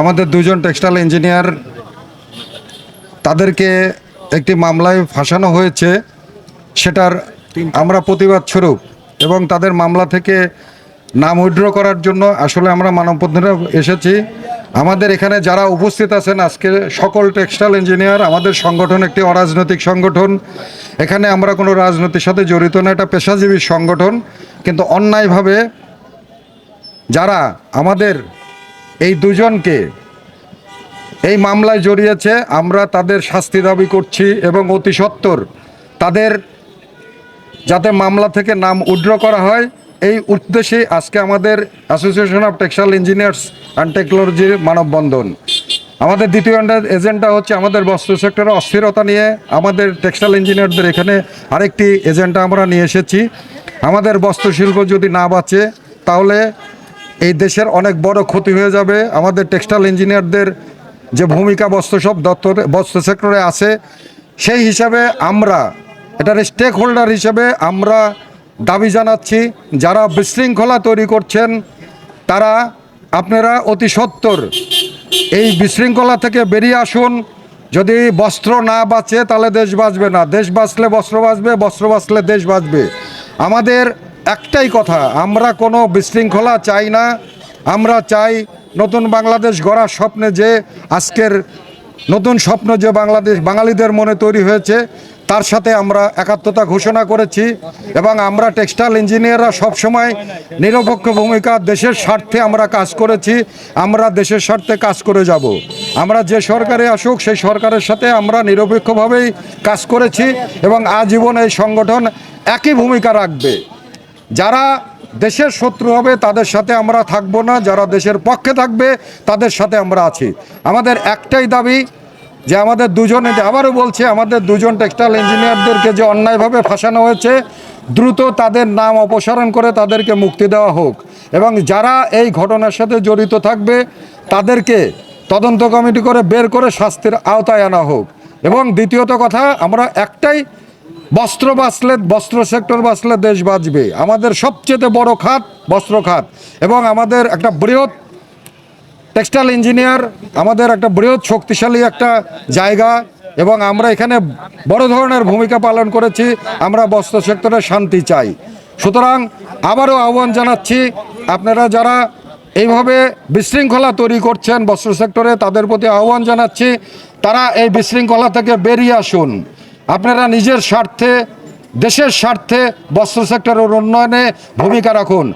আমাদের দুজন textile engineer, তাদেরকে একটি মামলায় ফাঁসানো হয়েছে। সেটার আমরা প্রতিবাদ স্বরূপ এবং তাদের মামলা থেকে নাম উইড্র করার জন্য আসলে আমরা মানববন্ধনে এসেছি। আমাদের এখানে যারা উপস্থিত আছেন, আজকে সকল টেক্সটাইল ইঞ্জিনিয়ার, আমাদের সংগঠন একটি অরাজনৈতিক সংগঠন। এখানে আমরা কোনো রাজনীতির সাথে জড়িত না এটা পেশাজীবী সংগঠন। কিন্তু অন্যায়ভাবে যারা আমাদের এই দুজনকে এই মামলায় জড়িয়েছে, আমরা তাদের শাস্তি দাবি করছি এবং অতি সত্বর তাদের যাতে মামলা থেকে নাম উড্র করা হয়, এই উদ্দেশ্যে আজকে আমাদের association of textile engineers and টেকনোলজির মানববন্ধন। আমাদের দ্বিতীয় এজেন্ডা হচ্ছে আমাদের বস্ত্র সেক্টরে অস্থিরতা নিয়ে আমাদের টেক্সটাইল ইঞ্জিনিয়ারদের এখানে আরেকটি এজেন্ডা আমরা নিয়ে এসেছি। আমাদের বস্ত্র শিল্প যদি না বাঁচে, তাহলে এই দেশের অনেক বড় ক্ষতি হয়ে যাবে। আমাদের টেক্সটাইল ইঞ্জিনিয়ারদের যে ভূমিকা বস্ত্র সব দপ্তরে বস্ত্র সেক্টরে আছে, সেই হিসাবে আমরা, এটার স্টেক হোল্ডার হিসেবে আমরা দাবি জানাচ্ছি, যারা বিশৃঙ্খলা তৈরি করছেন, তারা আপনারা অতি সত্বর এই বিশৃঙ্খলা থেকে বেরিয়ে আসুন। যদি বস্ত্র না বাঁচে, তাহলে দেশ বাঁচবে না। দেশ বাঁচলে বস্ত্র বাঁচবে, বস্ত্র বাঁচলে দেশ বাঁচবে। আমাদের একটাই কথা, আমরা কোনো বিশৃঙ্খলা চাই না। আমরা চাই নতুন বাংলাদেশ গড়ার স্বপ্নে যে আজকের নতুন স্বপ্ন যে বাংলাদেশ, বাঙালিদের মনে তৈরি হয়েছে, তার সাথে আমরা একাত্মতা ঘোষণা করেছি এবং আমরা টেক্সটাইল ইঞ্জিনিয়াররা সবসময় নিরপেক্ষ ভূমিকা দেশের স্বার্থে আমরা কাজ করেছি, আমরা দেশের স্বার্থে কাজ করে যাব। আমরা যে সরকারে আসুক, সেই সরকারের সাথে আমরা নিরপেক্ষভাবেই কাজ করেছি এবং আজীবন এই সংগঠন একই ভূমিকা রাখবে। যারা দেশের শত্রু হবে, তাদের সাথে আমরা থাকব না। যারা দেশের পক্ষে থাকবে, তাদের সাথে আমরা আছি। আমাদের একটাই দাবি যে আমাদের দুজনে আবারও বলছে, আমাদের দুজন টেক্সটাইল ইঞ্জিনিয়ারদেরকে যে অন্যায়ভাবে ফাঁসানো হয়েছে, দ্রুত তাদের নাম অপসারণ করে তাদেরকে মুক্তি দেওয়া হোক। এবং যারা এই ঘটনার সাথে জড়িত থাকবে, তাদেরকে তদন্ত কমিটি করে বের করে শাস্তির আওতায় আনা হোক। এবং দ্বিতীয়ত কথা, আমরা একটাই বস্ত্র বাঁচলে, বস্ত্র সেক্টর বাঁচলে দেশ বাঁচবে। আমাদের সবচেয়ে বড় খাত বস্ত্র খাত। এবং আমাদের একটা বৃহৎ টেক্সটাইল ইঞ্জিনিয়ার, আমাদের একটা বৃহৎ শক্তিশালী একটা জায়গা, এবং আমরা এখানে বড় ধরনের ভূমিকা পালন করেছি। আমরা বস্ত্র সেক্টরে শান্তি চাই। সুতরাং আবারও আহ্বান জানাচ্ছি, আপনারা যারা এইভাবে বিশৃঙ্খলা তৈরি করছেন বস্ত্র সেক্টরে, তাদের প্রতি আহ্বান জানাচ্ছি, তারা এই বিশৃঙ্খলা থেকে বেরিয়ে আসুন। আপনারা নিজের স্বার্থে দেশের স্বার্থে বস্ত্র সেক্টরের উন্নয়নে ভূমিকা রাখুন।